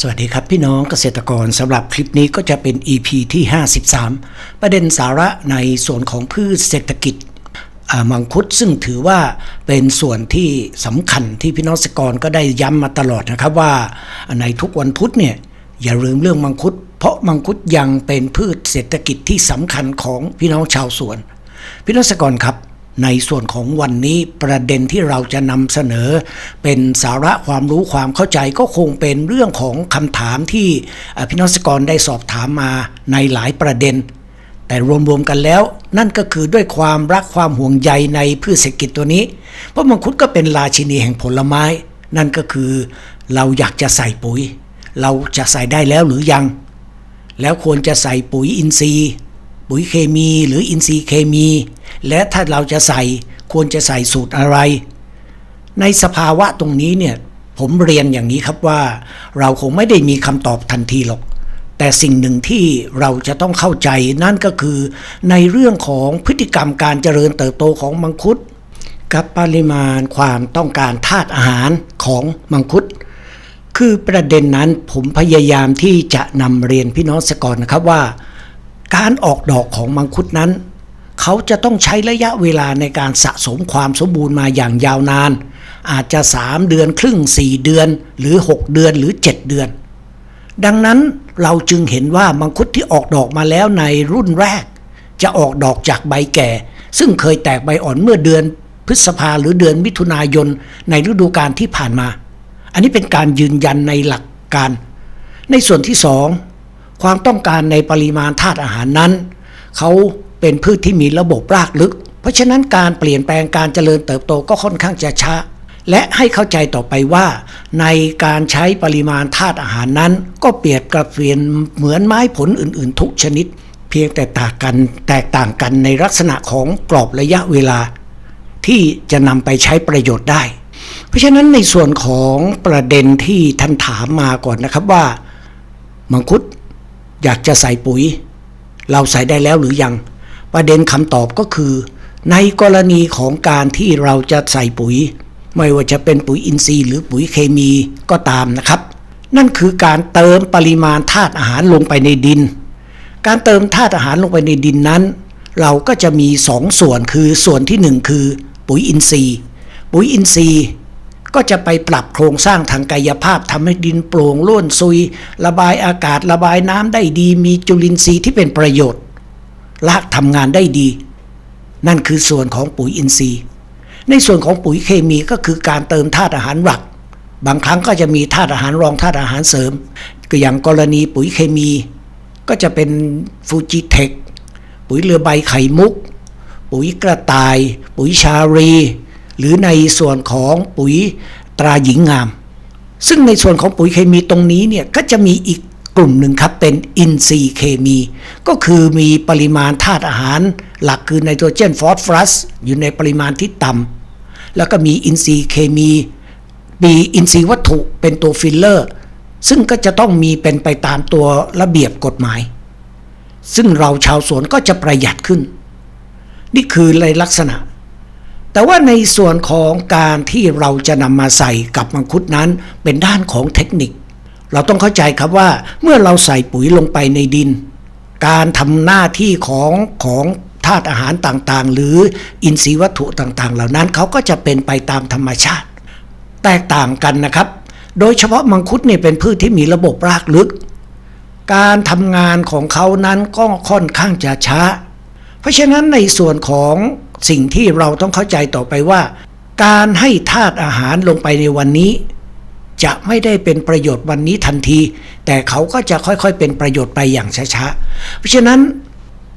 สวัสดีครับพี่น้องเกษตรกรสำหรับคลิปนี้ก็จะเป็น EP ที่ 53 ประเด็นสาระในส่วนของพืชเศรษฐกิจมังคุดซึ่งถือว่าเป็นส่วนที่สำคัญที่พี่น้องเกษตรกรก็ได้ย้ำมาตลอดนะครับว่าในทุกวันพุธเนี่ยอย่าลืมเรื่องมังคุด เพราะมังคุดยังเป็นพืชเศรษฐกิจที่สำคัญของพี่น้องชาวสวน พี่น้องเกษตรกรครับ ในส่วนของวันนี้ประเด็นที่เราจะนำเสนอ เป็นสาระความรู้ความเข้าใจก็คงเป็นเรื่องของคำถามที่พี่นองเกษตรกรได้สอบถามมาในหลายประเด็น แต่รวมๆกันแล้ว นั่นก็คือด้วยความรักความห่วงใยในพืชเศรษฐกิจตัวนี้ เพราะมังคุดก็เป็นราชินีแห่งผลไม้ นั่นก็คือเราอยากจะใส่ปุ๋ย เราจะใส่ได้แล้วหรือยัง แล้วควรจะใส่ปุ๋ยอินทรีย์ ปุ๋ยเคมีหรืออินทรีย์เคมี และถ้าเราจะใส่ควรจะใส่สูตรอะไร ในสภาวะตรงนี้เนี่ยผมเรียนอย่างนี้ครับว่า เราคงไม่ได้มีคำตอบทันทีหรอก แต่สิ่งหนึ่งที่เราจะต้องเข้าใจนั่นก็คือในเรื่องของพฤติกรรมการเจริญเติบโตของมังคุด กับปริมาณความต้องการธาตุอาหารของมังคุดคือประเด็นนั้นผมพยายามที่จะนำเรียนพี่น้องสกอนนะครับว่า การออกดอกของมังคุดนั้น เขาจะต้องใช้ระยะเวลาในการสะสมความสมบูรณ์มาอย่างยาวนาน อาจจะ 3 เดือนครึ่ง 4 เดือนหรือ 6 เดือนหรือ 7 เดือน ดังนั้นเราจึงเห็นว่ามังคุดที่ออกดอกมาแล้วในรุ่นแรก จะออกดอกจากใบแก่ ซึ่งเคยแตกใบอ่อนเมื่อเดือนพฤษภาหรือเดือนมิถุนายนในฤดูกาลที่ผ่านมา อันนี้เป็นการยืนยันในหลักการ ในส่วนที่สอง ความต้องการในปริมาณธาตุอาหารนั้น เขาเป็นพืชที่มีระบบรากลึก เพราะฉะนั้นการเปลี่ยนแปลงการเจริญเติบโตก็ค่อนข้างจะช้า และให้เข้าใจต่อไปว่า ในการใช้ปริมาณธาตุอาหารนั้น ก็เปรียบกับเปลี่ยนเหมือนไม้ผลอื่นๆ ทุกชนิด เพียงแต่ต่างกันแตกต่างกันในลักษณะของกรอบระยะเวลา ที่จะนำไปใช้ประโยชน์ได้ เพราะฉะนั้นในส่วนของประเด็นที่ท่านถามมาก่อนนะครับว่า มังคุด อยากจะใส่ปุ๋ย เราใส่ได้แล้วหรือยัง ประเด็นคำตอบก็คือ ในกรณีของการที่เราจะใส่ปุ๋ย ไม่ว่าจะเป็นปุ๋ยอินทรีย์หรือปุ๋ยเคมีก็ตามนะครับ นั่นคือการเติมปริมาณธาตุอาหารลงไปในดิน การเติมธาตุอาหารลงไปในดินนั้น เราก็จะมีสองส่วนคือส่วนที่หนึ่งคือ ปุ๋ยอินทรีย์ ปุ๋ยอินทรีย์ ก็จะไปปรับโครงสร้างทางกายภาพทำให้ดินโปร่งร่วนซุย ระบายอากาศระบายน้ำได้ดี มีจุลินทรีย์ที่เป็นประโยชน์รากทำงานได้ดี นั่นคือส่วนของปุ๋ยอินทรีย์ ในส่วนของปุ๋ยเคมีก็คือการเติมธาตุอาหารหลัก บางครั้งก็จะมีธาตุอาหารรองธาตุอาหารเสริม ก็อย่างกรณีปุ๋ยเคมี ก็จะเป็นฟูจิเทคปุ๋ยเรือใบไข่มุก ปุ๋ยกระต่าย ปุ๋ยชารี หรือในส่วนของปุ๋ยตราหญิงงาม ซึ่งในส่วนของปุ๋ยเคมีตรงนี้เนี่ยก็จะมีอีกกลุ่มหนึ่งครับเป็นอินทรีย์เคมี ก็คือมีปริมาณธาตุอาหาร หลักคือไนโตรเจนฟอสฟอรัสอยู่ในปริมาณที่ต่ำแล้วก็มีอินทรีย์เคมีมีอินทรีย์วัตถุเป็นตัวฟิลเลอร์ ซึ่งก็จะต้องมีเป็นไปตามตัวระเบียบกฎหมาย ซึ่งเราชาวสวนก็จะประหยัดขึ้น นี่คือในลักษณะ แต่ว่าในส่วนของการที่เราจะนำมาใส่กับมังคุดนั้น เป็นด้านของเทคนิค เราต้องเข้าใจครับว่าเมื่อเราใส่ปุ๋ยลงไปในดิน การทำหน้าที่ของของธาตุอาหารต่างๆ หรืออินทรีย์วัตถุต่างๆ เหล่านั้นเขาก็จะเป็นไปตามธรรมชาติ แตกต่างกันนะครับ โดยเฉพาะมังคุดเนี่ยเป็นพืชที่มีระบบรากลึก การทำงานของเขานั้นก็ค่อนข้างจะช้า เพราะฉะนั้นในส่วนของ สิ่งที่เราต้องเข้าใจต่อไปว่า การให้ธาตุอาหารลงไปในวันนี้ จะไม่ได้เป็นประโยชน์วันนี้ทันที แต่เขาก็จะค่อยๆ เป็นประโยชน์ไปอย่างช้าๆเพราะฉะนั้น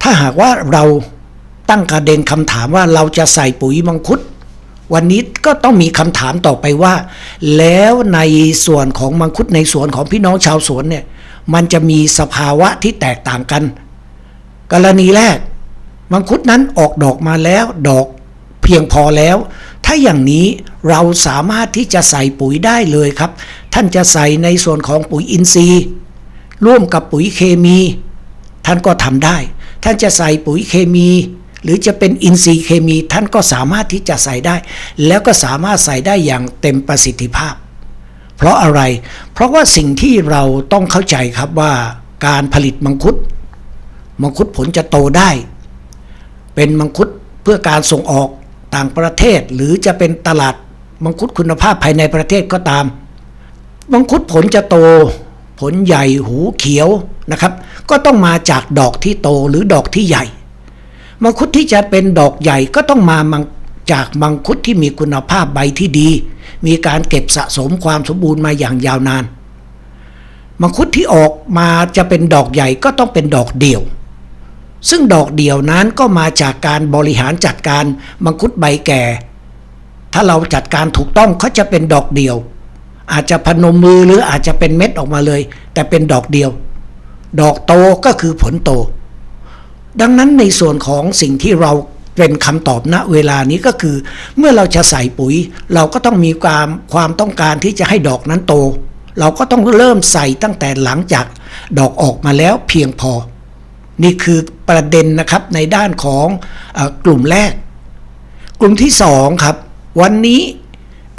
ถ้าหากว่าเราตั้งประเด็นคำถามว่าเราจะใส่ปุ๋ยมังคุด วันนี้ก็ต้องมีคำถามต่อไปว่า แล้วในส่วนของมังคุดในสวนของพี่น้องชาวสวนเนี่ยมันจะมีสภาวะที่แตกต่างกัน กรณีแรก มังคุดนั้นออกดอกมาแล้วดอกเพียงพอแล้ว ถ้าอย่างนี้เราสามารถที่จะใส่ปุ๋ยได้เลยครับ ท่านจะใส่ในส่วนของปุ๋ยอินทรีย์ ร่วมกับปุ๋ยเคมี ท่านก็ทำได้ ท่านจะใส่ปุ๋ยเคมี หรือจะเป็นอินทรีย์เคมี ท่านก็สามารถที่จะใส่ได้ แล้วก็สามารถใส่ได้อย่างเต็มประสิทธิภาพ เพราะอะไร เพราะว่าสิ่งที่เราต้องเข้าใจครับว่าการผลิตมังคุดมังคุดผลจะโตได้ เป็นมังคุดเพื่อการส่งออกต่างประเทศหรือจะเป็นตลาดมังคุดคุณภาพภายในประเทศก็ตาม มังคุดผลจะโต ผลใหญ่หูเขียวนะครับ ก็ต้องมาจากดอกที่โตหรือดอกที่ใหญ่ มังคุดที่จะเป็นดอกใหญ่ก็ต้องมาจากมังคุดที่มีคุณภาพใบที่ดี มีการเก็บสะสมความสมบูรณ์มาอย่างยาวนาน มังคุดที่ออกมาจะเป็นดอกใหญ่ก็ต้องเป็นดอกเดี่ยว ซึ่งดอกเดี่ยวนั้นก็มาจากการบริหารจัดการมังคุดใบแก่ ถ้าเราจัดการถูกต้องเขาจะเป็นดอกเดียว อาจจะพนมมือหรืออาจจะเป็นเม็ดออกมาเลย แต่เป็นดอกเดียว ดอกโตก็คือผลโต ดังนั้นในส่วนของสิ่งที่เราเป็นคำตอบณเวลานี้ก็คือ เมื่อเราจะใส่ปุ๋ย เราก็ต้องมีความความต้องการที่จะให้ดอกนั้นโต เราก็ต้องเริ่มใส่ตั้งแต่หลังจากดอกออกมาแล้วเพียงพอ นี่คือประเด็นนะครับในด้านของออกลุ่มแรก กลุ่มที่สองครับ วันนี้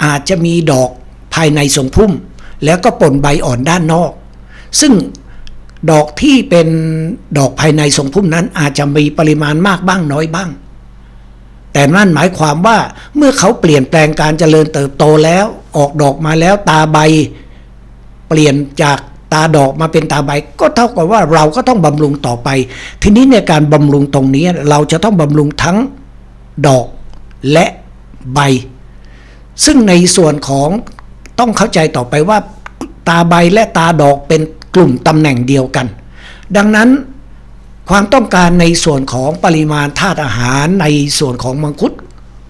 อาจจะมีดอกภายในทรงพุ่ม แล้วก็ปนใบอ่อนด้านนอก ซึ่งดอกที่เป็นดอกภายในทรงพุ่มนั้นอาจจะมีปริมาณมากบ้างน้อยบ้าง แต่นั่นหมายความว่าเมื่อเขาเปลี่ยนแปลงการเจริญเติบโตแล้ว ออกดอกมาแล้วตาใบ เปลี่ยนจาก ตาดอกมาเป็นตาใบก็เท่ากับว่าเราก็ต้องบำรุงต่อไป ทีนี้ในการบำรุงตรงนี้เราจะต้องบำรุงทั้งดอกและใบ ซึ่งในส่วนของต้องเข้าใจต่อไปว่า ตาใบและตาดอกเป็นกลุ่มตำแหน่งเดียวกัน ดังนั้นความต้องการในส่วนของปริมาณธาตุอาหารในส่วนของมังคุด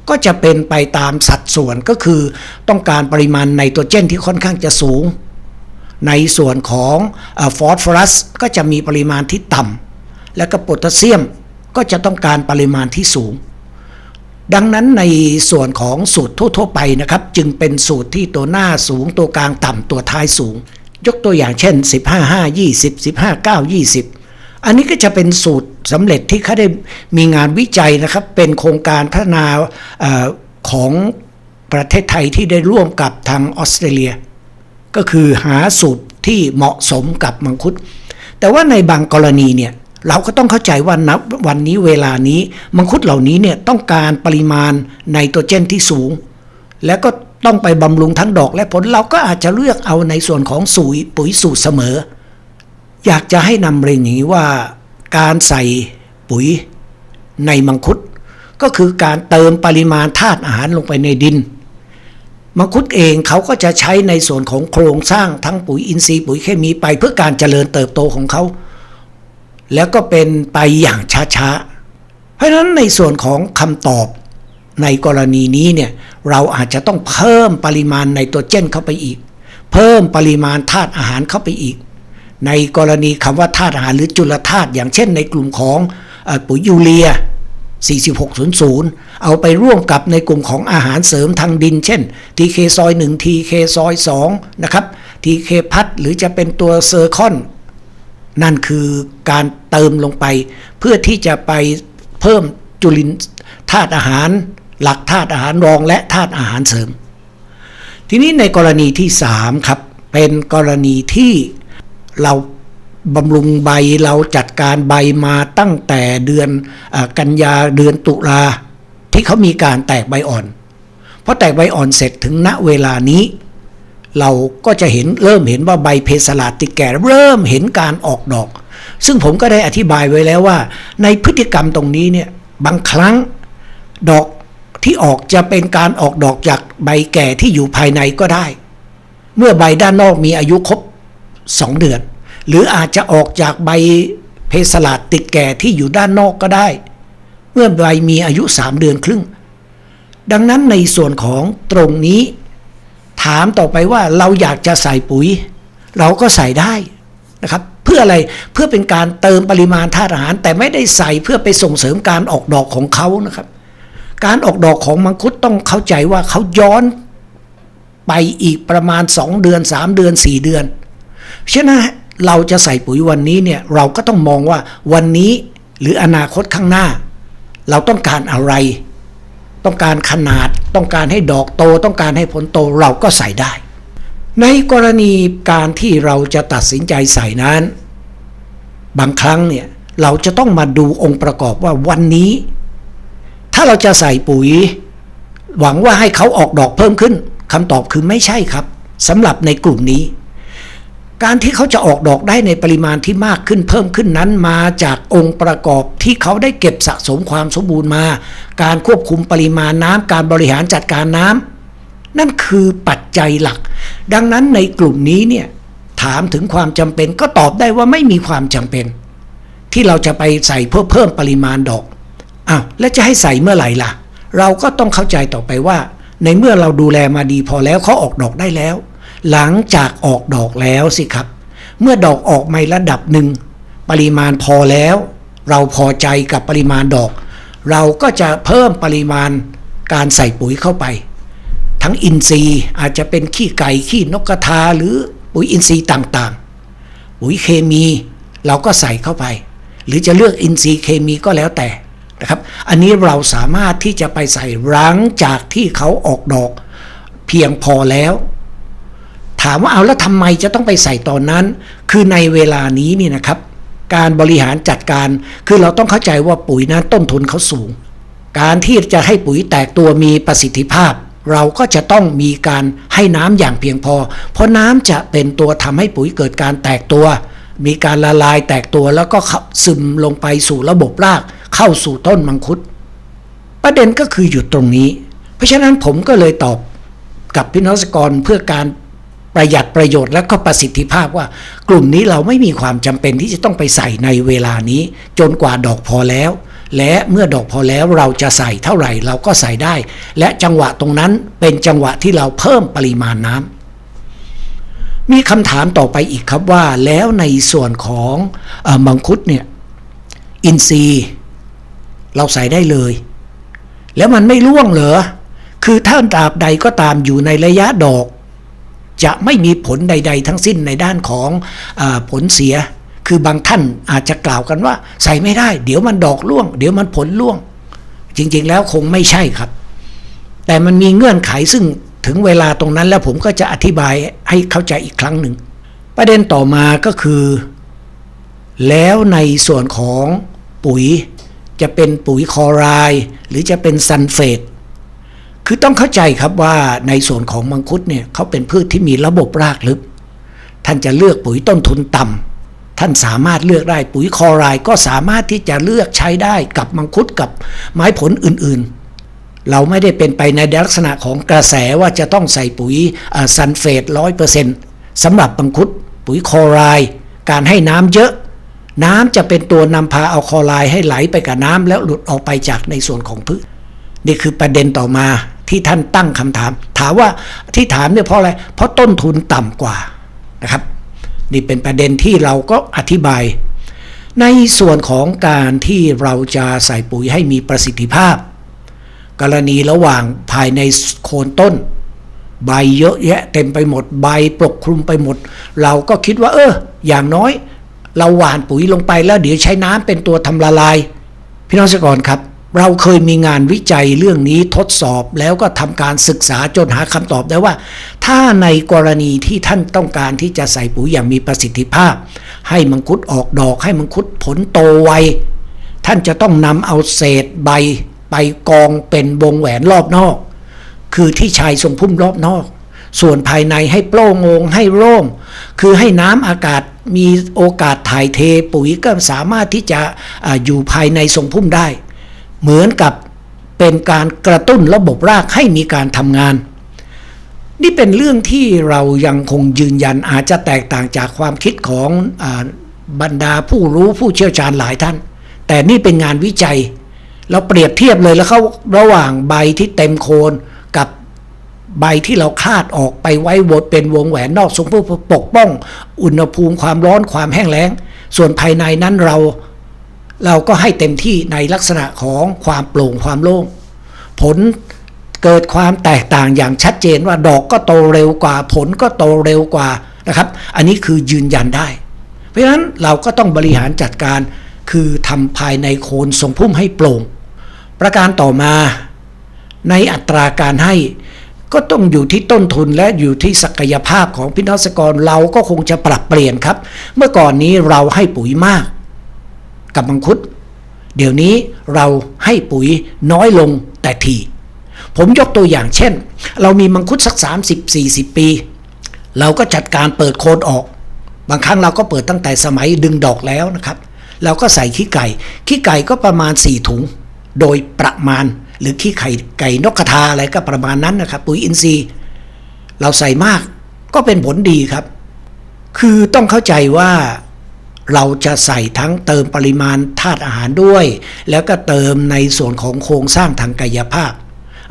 ก็จะเป็นไปตามสัดส่วนก็คือต้องการปริมาณไนโตรเจนที่ค่อนข้างจะสูง ในส่วนของฟอสฟอรัสก็จะมีปริมาณที่ต่ำและก็โพแทสเซียมก็จะต้องการปริมาณที่สูง ดังนั้นในส่วนของสูตรทั่วๆไปนะครับ จึงเป็นสูตรที่ตัวหน้าสูงตัวกลางต่ำตัวท้ายสูง ยกตัวอย่างเช่น 15 5 20 15 9 20 อันนี้ก็จะเป็นสูตรสำเร็จที่เขาได้มีงานวิจัยนะครับ เป็นโครงการพัฒนาออของประเทศไทยที่ได้ร่วมกับทางออสเตรเลีย ก็คือหาสูตรที่เหมาะสมกับมังคุด แต่ว่าในบางกรณีเนี่ยเราก็ต้องเข้าใจว่านับวันนี้เวลานี้มังคุดเหล่านี้เนี่ยต้องการปริมาณไนโตรเจนที่สูง แล้วก็ต้องไปบำรุงทั้งดอกและผลเราก็อาจจะเลือกเอาในส่วนของสุยปุ๋ยสูตรเสมอ อยากจะให้นำเรียนอย่างนี้ว่าการใส่ปุ๋ยในมังคุด ก็คือการเติมปริมาณธาตุอาหารลงไปในดิน มังคุดเองเขาก็จะใช้ในส่วนของโครงสร้างทั้งปุ๋ยอินทรีย์ปุ๋ยเคมีไปเพื่อการเจริญเติบโตของเขา แล้วก็เป็นไปอย่างช้าๆ เพราะฉะนั้นในส่วนของคำตอบในกรณีนี้เนี่ยเราอาจจะต้องเพิ่มปริมาณในตัวเจนเข้าไปอีก เพิ่มปริมาณธาตุอาหารเข้าไปอีก ในกรณีคำว่าธาตุอาหารหรือจุลธาตุอย่างเช่นในกลุ่มของอปุ๋ยยูเรีย 4600 เอาไปร่วมกับในกลุ่มของอาหารเสริมทางดิน เช่น TK ซอย1 TK ซอย2นะครับ TK พัดหรือจะเป็นตัวเซอร์คอนนั่นคือการเติมลงไป เพื่อที่จะไปเพิ่มจุลินธาตุอาหาร หลักธาตุอาหารรองและธาตุอาหารเสริม ทีนี้ในกรณีที่ 3 ครับ เป็นกรณีที่เรา บำรุงใบเราจัดการใบมาตั้งแต่เดือนอกันยาเดือนตุลาที่เขามีการแตกใบอ่อนพอแตกใบอ่อนเสร็จถึงณเวลานี้ เราก็จะเห็นเริ่มเห็นว่าใบเพสลาติแก่เริ่มเห็นการออกดอก ซึ่งผมก็ได้อธิบายไว้แล้วว่า ในพฤติกรรมตรงนี้เนี่ยบางครั้งดอกที่ออกจะเป็นการออกดอกจากใบแก่ที่อยู่ภายในก็ได้ เมื่อใบด้านนอกมีอายุครบ 2 เดือน หรืออาจจะออกจากใบเพสลาติดแก่ที่อยู่ด้านนอกก็ได้ เมื่อใบมีอายุ 3 เดือนครึ่ง ดังนั้นในส่วนของตรงนี้ ถามต่อไปว่าเราอยากจะใส่ปุ๋ย เราก็ใส่ได้นะครับเพื่ออะไรเพื่อเป็นการเติมปริมาณธาตุอาหาร แต่ไม่ได้ใส่เพื่อไปส่งเสริมการออกดอกของเขานะครับ การออกดอกของมังคุดต้องเข้าใจว่าเขาย้อนไปอีกประมาณ 2 เดือน 3 เดือน 4 เดือนฉะนั้น เราจะใส่ปุ๋ยวันนี้เนี่ยเราก็ต้องมองว่าวันนี้หรืออนาคตข้างหน้า เราต้องการอะไร ต้องการขนาดต้องการให้ดอกโต ต้องการให้ผลโตเราก็ใส่ได้ ในกรณีการที่เราจะตัดสินใจใส่นั้น บางครั้งเนี่ยเราจะต้องมาดูองค์ประกอบว่าวันนี้ ถ้าเราจะใส่ปุ๋ย หวังว่าให้เขาออกดอกเพิ่มขึ้นคำตอบคือไม่ใช่ครับสำหรับในกลุ่มนี้ การที่เขาจะออกดอกได้ในปริมาณที่มากขึ้นเพิ่มขึ้นนั้นมาจากองค์ประกอบที่เขาได้เก็บสะสมความสมบูรณ์มา การควบคุมปริมาณน้ำการบริหารจัดการน้ำนั่นคือปัจจัยหลัก ดังนั้นในกลุ่มนี้เนี่ยถามถึงความจำเป็นก็ตอบได้ว่าไม่มีความจำเป็น ที่เราจะไปใส่เพื่อเพิ่มปริมาณดอกอ้าวแล้วจะให้ใส่เมื่อไหร่ล่ะ เราก็ต้องเข้าใจต่อไปว่า ในเมื่อเราดูแลมาดีพอแล้วเขาออกดอกได้แล้ว หลังจากออกดอกแล้วสิครับ เมื่อดอกออกมาระดับหนึ่ง ปริมาณพอแล้ว เราพอใจกับปริมาณดอก เราก็จะเพิ่มปริมาณการใส่ปุ๋ยเข้าไป ทั้งอินทรีย์อาจจะเป็นขี้ไก่ขี้นกกระทาหรือปุ๋ยอินทรีย์ต่างๆ ปุ๋ยเคมีเราก็ใส่เข้าไป หรือจะเลือกอินทรีย์เคมีก็แล้วแต่นะครับ อันนี้เราสามารถที่จะไปใส่หลังจากที่เขาออกดอก เพียงพอแล้ว ถามว่าเอาแล้วทำไมจะต้องไปใส่ตอนนั้น คือในเวลานี้นี่นะครับ การบริหารจัดการ คือเราต้องเข้าใจว่าปุ๋ยนั้นต้นทุนเขาสูง การที่จะให้ปุ๋ยแตกตัวมีประสิทธิภาพ เราก็จะต้องมีการให้น้ำอย่างเพียงพอ เพราะน้ำจะเป็นตัวทำให้ปุ๋ยเกิดการแตกตัว มีการละลายแตกตัวแล้วก็ซึมลงไปสู่ระบบราก เข้าสู่ต้นมังคุด ประเด็นก็คืออยู่ตรงนี้ เพราะฉะนั้นผมก็เลยตอบกับพี่น้องเกษตรกรเพื่อการ ประหยัดประโยชน์และก็ประสิทธิภาพว่ากลุ่มนี้เราไม่มีความจำเป็นที่จะต้องไปใส่ในเวลานี้ จนกว่าดอกพอแล้ว และเมื่อดอกพอแล้วเราจะใส่เท่าไหร่เราก็ใส่ได้ และจังหวะตรงนั้นเป็นจังหวะที่เราเพิ่มปริมาณน้ำมีคำถามต่อไปอีกครับว่า แล้วในส่วนของอมังคุดเนี่ยอินทรีเราใส่ได้เลย แล้วมันไม่ร่วงเหรอคือถ้าตราบใดก็ตามอยู่ในระยะดอก จะไม่มีผลใด ๆ ทั้งสิ้นในด้านของอผลเสีย คือบางท่านอาจจะกล่าวกันว่า ใส่ไม่ได้ เดี๋ยวมันดอกร่วง เดี๋ยวมันผลร่วง จริงๆแล้วคงไม่ใช่ครับ แต่มันมีเงื่อนไขซึ่งถึงเวลาตรงนั้นแล้วผมก็จะอธิบายให้เข้าใจอีกครั้งหนึ่ง ประเด็นต่อมาก็คือ แล้วในส่วนของปุ๋ยจะเป็นปุ๋ยคอไรด์หรือจะเป็นซัลเฟต คือต้องเข้าใจครับว่าในส่วนของมังคุดเนี่ยเขาเป็นพืชที่มีระบบรากลึก ท่านจะเลือกปุ๋ยต้นทุนต่ำท่านสามารถเลือกได้ปุ๋ยคอรด์ก็สามารถที่จะเลือกใช้ได้กับมังคุดกับไม้ผลอื่นๆ เราไม่ได้เป็นไปในลักษณะของกระแสว่าจะต้องใส่ปุ๋ยซัลเฟตร้อยเปอร์เซ็นต์สำหรับมังคุด ปุ๋ยคอรด์การให้น้ำเยอะน้ำจะเป็นตัวนำพาเอาคอรด์ให้ไหลไปกับน้ำแล้วหลุดออกไปจากในส่วนของพืช นี่คือประเด็นต่อมาที่ท่านตั้งคำถาม ถามว่าที่ถามเนี่ยเพราะอะไร เพราะต้นทุนต่ำกว่านะครับ นี่เป็นประเด็นที่เราก็อธิบาย ในส่วนของการที่เราจะใส่ปุ๋ยให้มีประสิทธิภาพ กรณีระหว่างภายในโคนต้น ใบเยอะแยะเต็มไปหมดใบปกคลุมไปหมด เราก็คิดว่า เออ อย่างน้อย เราหว่านปุ๋ยลงไปแล้วเดี๋ยวใช้น้ำเป็นตัวทำละลาย พี่น้องเกษตรกรครับ เราเคยมีงานวิจัยเรื่องนี้ทดสอบแล้วก็ทำการศึกษาจนหาคำตอบได้ว่า ถ้าในกรณีที่ท่านต้องการที่จะใส่ปุ๋ยอย่างมีประสิทธิภาพ ให้มังคุดออกดอก ให้มังคุดผลโตไวท่านจะต้องนำเอาเศษใบไปกองเป็นวงแหวนรอบนอก คือที่ชายทรงพุ่มรอบนอก ส่วนภายในให้โปร่งงให้โล่งคือให้น้ำอากาศมีโอกาสถ่ายเทปุ๋ยก็สามารถที่จะออยู่ภายในทรงพุ่มได้ เหมือนกับเป็นการกระตุ้นระบบรากให้มีการทำงาน นี่เป็นเรื่องที่เรายังคงยืนยันอาจจะแตกต่างจากความคิดของอบรรดาผู้รู้ผู้เชี่ยวชาญหลายท่าน แต่นี่เป็นงานวิจัย เราเปรียบเทียบเลยแล้วเขาระหว่างใบที่เต็มโคนกับใบที่เราคาดออกไปไว้บดเป็นวงแหวนนอกทรงเพื่อปกป้อง อุณหภูมิความร้อนความแห้งแล้ง ส่วนภายในนั้นเรา เราก็ให้เต็มที่ในลักษณะของความโปร่งความโล่งผลเกิดความแตกต่างอย่างชัดเจนว่าดอกก็โตเร็วกว่า ผลก็โตเร็วกว่านะครับ อันนี้คือยืนยันได้ เพราะฉะนั้นเราก็ต้องบริหารจัดการคือทำภายในโคนทรงพุ่มให้โปร่ง ประการต่อมา ในอัตราการให้ก็ต้องอยู่ที่ต้นทุนและอยู่ที่ศักยภาพของพี่น้องเกษตรกรเราก็คงจะปรับเปลี่ยนครับ เมื่อก่อนนี้เราให้ปุ๋ยมาก กับมังคุด เดี๋ยวนี้เราให้ปุ๋ยน้อยลงแต่ทีผมยกตัวอย่างเช่น เรามีมังคุดสัก 30-40 ปี เราก็จัดการเปิดโคนออก บางครั้งเราก็เปิดตั้งแต่สมัยดึงดอกแล้วนะครับ เราก็ใส่ขี้ไก่ ขี้ไก่ก็ประมาณ 4 ถุง โดยประมาณหรือขี้ไข่ไก่นกกระทาอะไรก็ประมาณนั้นนะครับ ปุ๋ยอินทรีย์ เราใส่มากก็เป็นผลดีครับ คือต้องเข้าใจว่า เราจะใส่ทั้งเติมปริมาณธาตุอาหารด้วย แล้วก็เติมในส่วนของโครงสร้างทางกายภาพ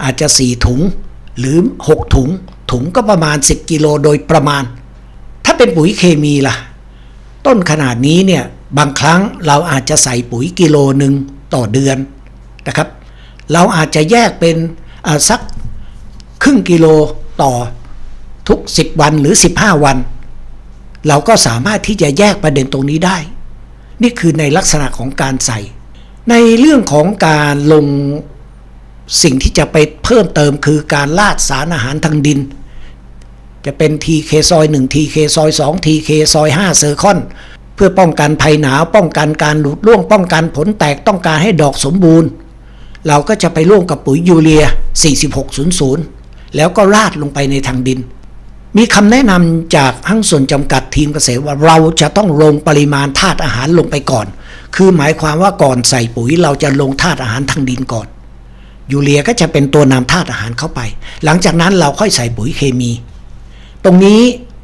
อาจจะ 4 ถุงหรือ 6 ถุง ถุงก็ประมาณ 10 กิโลโดยประมาณ ถ้าเป็นปุ๋ยเคมีล่ะ ต้นขนาดนี้เนี่ยบางครั้งเราอาจจะใส่ปุ๋ยกิโลหนึ่งต่อเดือนนะครับ เราอาจจะแยกเป็นอ่าสักครึ่งกิโลต่อทุก 10 วันหรือ 15 วัน เราก็สามารถที่จะแยกประเด็นตรงนี้ได้ นี่คือในลักษณะของการใส่ ในเรื่องของการลงสิ่งที่จะไปเพิ่มเติมคือการลาดสารอาหารทางดิน จะเป็น TK ซอย1 TK ซอย2 TK ซอย5เซอร์คอนเพื่อป้องกันภัยหนาวป้องกันการหลุดร่วงป้องกันผลแตกต้องการให้ดอกสมบูรณ์ เราก็จะไปร่วมกับปุ๋ยยูเรีย 4600 แล้วก็ราดลงไปในทางดิน มีคำแนะนำจากห้างส่วนจำกัดทีมเกษตรว่าเราจะต้องลงปริมาณธาตุอาหารลงไปก่อน คือหมายความว่าก่อนใส่ปุ๋ยเราจะลงธาตุอาหารทางดินก่อน ยูเรียก็จะเป็นตัวนำธาตุอาหารเข้าไป หลังจากนั้นเราค่อยใส่ปุ๋ยเคมี ตรงนี้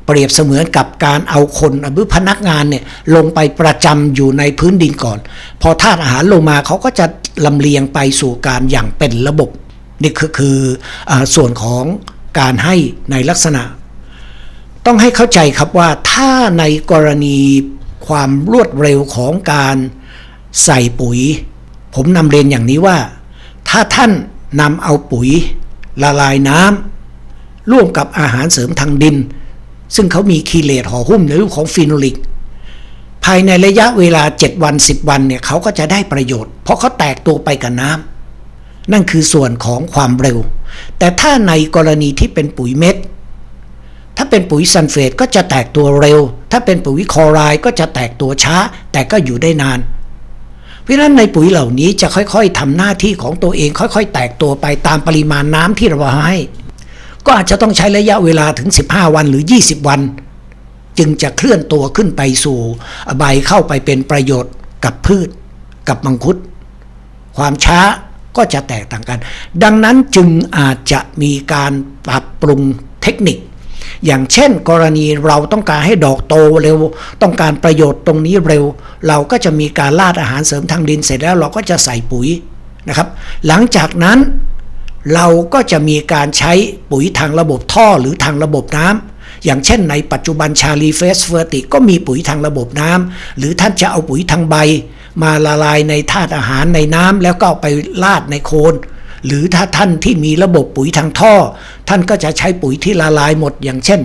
เปรียบเสมือนกับการเอาคนหรือพนักงานเนี่ยลงไปประจำอยู่ในพื้นดินก่อน พอธาตุอาหารลงมาเขาก็จะลำเลียงไปสู่การอย่างเป็นระบบ นี่คือคืออส่วนของการให้ในลักษณะ ต้องให้เข้าใจครับว่าถ้าในกรณีความรวดเร็วของการใส่ปุ๋ย ผมนำเรียนอย่างนี้ว่า ถ้าท่านนำเอาปุ๋ย ละลายน้ำร่วมกับอาหารเสริมทางดิน ซึ่งเขามีคีเลตห่อหุ้มในรูปของฟีโนลิก ภายในระยะเวลา 7 วัน 10 วันเนี่ยเขาก็จะได้ประโยชน์ เพราะเขาแตกตัวไปกับน้ำนั่นคือส่วนของความเร็ว แต่ถ้าในกรณีที่เป็นปุ๋ยเม็ด ถ้าเป็นปุ๋ยซัลเฟตก็จะแตกตัวเร็ว ถ้าเป็นปุ๋ยคอไรก็จะแตกตัวช้า แต่ก็อยู่ได้นาน เพราะฉะนั้นในปุ๋ยเหล่านี้จะค่อยๆทำหน้าที่ของตัวเองค่อยๆ แตกตัวไปตามปริมาณน้ำที่เราให้ ก็อาจจะต้องใช้ระยะเวลาถึง 15 วันหรือ 20 วัน จึงจะเคลื่อนตัวขึ้นไปสู่ใบเข้าไปเป็นประโยชน์กับพืช กับมังคุด ความช้าก็จะแตกต่างกัน ดังนั้นจึงอาจจะมีการปรับปรุงเทคนิค อย่างเช่น กรณีเราต้องการให้ดอกโตเร็ว ต้องการประโยชน์ตรงนี้เร็ว เราก็จะมีการลาดอาหารเสริมทางดินเสร็จแล้วเราก็จะใส่ปุ๋ยนะครับ หลังจากนั้นเราก็จะมีการใช้ปุ๋ยทางระบบท่อหรือทางระบบน้ำอย่างเช่นในปัจจุบันชาลีเฟสเฟอร์ติก็มีปุ๋ยทางระบบน้ำหรือท่านจะเอาปุ๋ยทางใบ มาละลายในธาตุอาหารในน้ำแล้วก็เอาไปลาดในโคน หรือถ้าท่านที่มีระบบปุ๋ยทางท่อ ท่านก็จะใช้ปุ๋ยที่ละลายหมด อย่างเช่น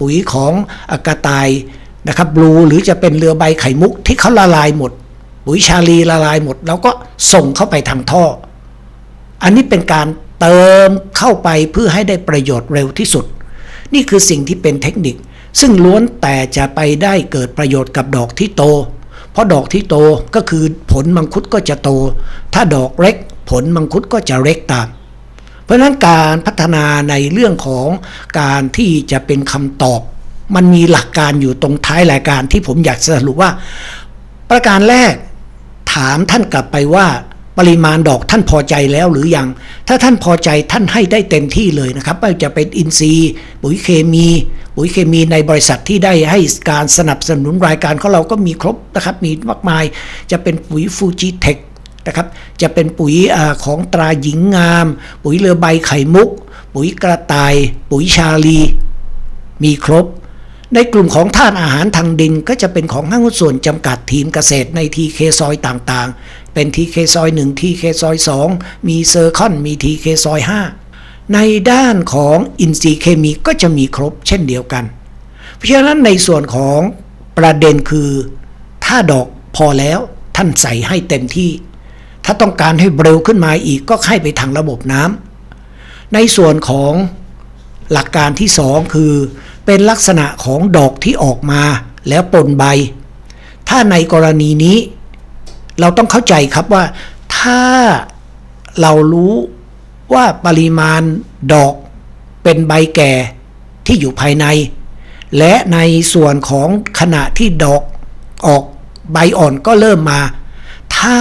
ปุ๋ยของกระต่ายนะครับบลูหรือจะเป็นเรือใบไข่มุกที่เขาละลายหมด ปุ๋ยชาลีละลายหมด แล้วก็ส่งเข้าไปทางท่อ อันนี้เป็นการเติมเข้าไปเพื่อให้ได้ประโยชน์เร็วที่สุด นี่คือสิ่งที่เป็นเทคนิค ซึ่งล้วนแต่จะไปได้เกิดประโยชน์กับดอกที่โต เพราะดอกที่โตก็คือผลมังคุดก็จะโต ถ้าดอกเล็ก ผลมังคุดก็จะเล็กตาม เพราะฉะนั้นการพัฒนาในเรื่องของการที่จะเป็นคำตอบ มันมีหลักการอยู่ตรงท้ายรายการที่ผมอยากสรุปว่า ประการแรกถามท่านกลับไปว่าปริมาณดอกท่านพอใจแล้วหรือยัง ถ้าท่านพอใจท่านให้ได้เต็มที่เลยนะครับไม่ว่าจะเป็นอินทรีย์ ปุ๋ยเคมี ปุ๋ยเคมีในบริษัทที่ได้ให้การสนับสนุนรายการของเราก็มีครบนะครับ มีมากมาย จะเป็นปุ๋ยฟูจิเทค นะครับ จะเป็นปุ๋ยอของตราหญิงงาม ปุ๋ยเรือใบไข่มุก ปุ๋ยกระต่าย ปุ๋ยชาลี มีครบ ในกลุ่มของธาตุอาหารทางดินก็จะเป็นของห้างหุ้นส่วนจำกัดทีมเกษตรในทีเคซอยต่างๆ เป็นทีเคซอย1ทีเคซอย2มีเซอร์คอนมีทีเคซอย5ในด้านของอินทรีย์เคมีก็จะมีครบเช่นเดียวกัน เพราะฉะนั้นในส่วนของประเด็นคือ ถ้าดอกพอแล้วท่านใส่ให้เต็มที่ ถ้าต้องการให้เร็วขึ้นมาอีกก็ให้ไปทางระบบน้ำในส่วนของหลักการที่สองคือ เป็นลักษณะของดอกที่ออกมาแล้วปนใบ ถ้าในกรณีนี้ เราต้องเข้าใจครับว่า ถ้าเรารู้ว่าปริมาณดอกเป็นใบแก่ที่อยู่ภายใน และในส่วนของขณะที่ดอกออกใบอ่อนก็เริ่มมา ถ้า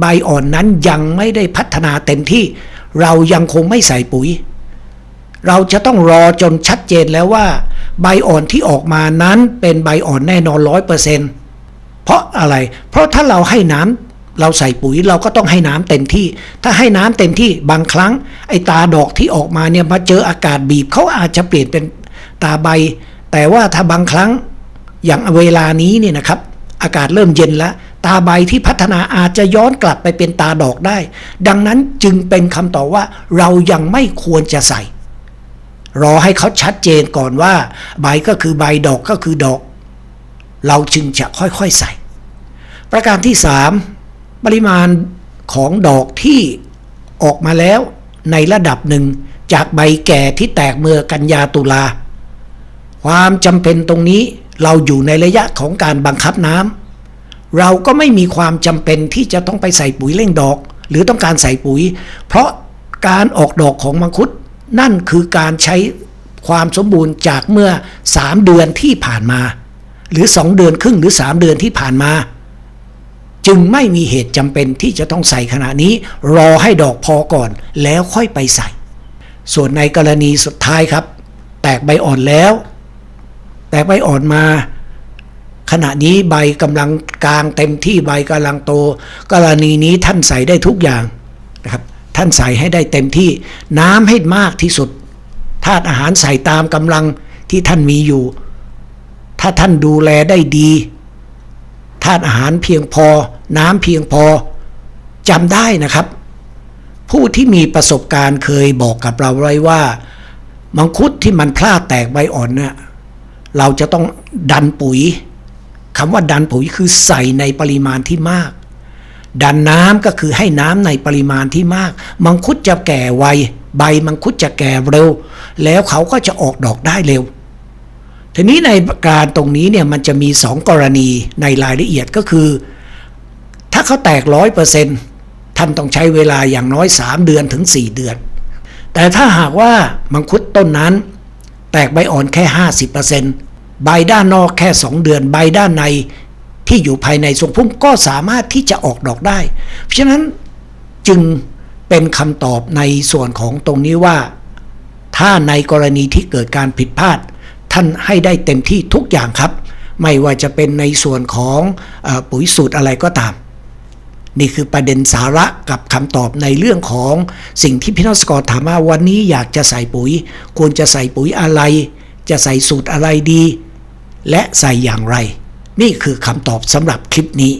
ใบอ่อนนั้นยังไม่ได้พัฒนาเต็มที่ เรายังคงไม่ใส่ปุ๋ย เราจะต้องรอจนชัดเจนแล้วว่า ใบอ่อนที่ออกมานั้นเป็นใบอ่อนแน่นอนร้อยเปอร์เซ็นต์เพราะอะไร เพราะถ้าเราให้น้ำเราใส่ปุ๋ยเราก็ต้องให้น้ำเต็มที่ ถ้าให้น้ำเต็มที่บางครั้ง ไอ้ตาดอกที่ออกมาเนี่ยมาเจออากาศบีบเขาอาจจะเปลี่ยนเป็นตาใบ แต่ว่าถ้าบางครั้งอย่างเวลานี้เนี่ยนะครับ อากาศเริ่มเย็นแล้ว ตาใบที่พัฒนาอาจจะย้อนกลับไปเป็นตาดอกได้ ดังนั้นจึงเป็นคำตอบว่าเรายังไม่ควรจะใส่ รอให้เขาชัดเจนก่อนว่า ใบก็คือใบดอกก็คือดอก เราจึงจะค่อยๆใส่ ประการที่ 3 ปริมาณของดอกที่ออกมาแล้วในระดับหนึ่งจากใบแก่ที่แตกเมื่อกันยาตุลา ความจำเป็นตรงนี้เราอยู่ในระยะของการบังคับน้ำ เราก็ไม่มีความจำเป็นที่จะต้องไปใส่ปุ๋ยเร่งดอก หรือต้องการใส่ปุ๋ย เพราะการออกดอกของมังคุดนั่นคือการใช้ความสมบูรณ์จากเมื่อ 3 เดือนที่ผ่านมา หรือ 2 เดือนครึ่งหรือ 3 เดือนที่ผ่านมา จึงไม่มีเหตุจำเป็นที่จะต้องใส่ขณะนี้ รอให้ดอกพอก่อนแล้วค่อยไปใส่ ส่วนในกรณีสุดท้ายครับ แตกใบอ่อนแล้ว แตกใบอ่อนมา ขณะนี้ใบกำลังกลางเต็มที่ใบกำลังโต กรณีนี้ท่านใส่ได้ทุกอย่างนะครับท่านใส่ให้ได้เต็มที่น้ำให้มากที่สุดธาตุอาหารใส่ตามกำลังที่ท่านมีอยู่ ถ้าท่านดูแลได้ดีธาตุอาหารเพียงพอ น้ำเพียงพอจำได้นะครับ ผู้ที่มีประสบการณ์เคยบอกกับเราไว้ว่ามังคุดที่มันพลาดแตกใบอ่อนเนี่ยเราจะต้องดันปุ๋ย คำว่าดันปุ๋ยคือใส่ในปริมาณที่มาก ดันน้ำก็คือให้น้ำในปริมาณที่มาก มังคุดจะแก่ไวใบมังคุดจะแก่เร็ว แล้วเขาก็จะออกดอกได้เร็ว ทีนี้ในการตรงนี้เนี่ยมันจะมีสองกรณีในรายละเอียดก็คือ ถ้าเขาแตกร้อยเปอร์เซ็นต์ท่านต้องใช้เวลาอย่างน้อย 3 เดือนถึง 4 เดือน แต่ถ้าหากว่ามังคุดต้นนั้น แตกใบอ่อนแค่ 50% ใบด้านนอกแค่ 2 เดือน ใบด้านในที่อยู่ภายในทรงพุ่มก็สามารถที่จะออกดอกได้ เพราะฉะนั้นจึงเป็นคำตอบในส่วนของตรงนี้ว่า ถ้าในกรณีที่เกิดการผิดพลาด ท่านให้ได้เต็มที่ทุกอย่างครับ ไม่ว่าจะเป็นในส่วนของอปุ๋ยสูตรอะไรก็ตาม นี่คือประเด็นสาระกับคำตอบในเรื่องของสิ่งที่พี่น้องสกอร์ถามว่าวันนี้อยากจะใส่ปุ๋ย ควรจะใส่ปุ๋ยอะไร จะใส่สูตรอะไรดี และใส่อย่างไร นี่คือคำตอบสำหรับคลิปนี้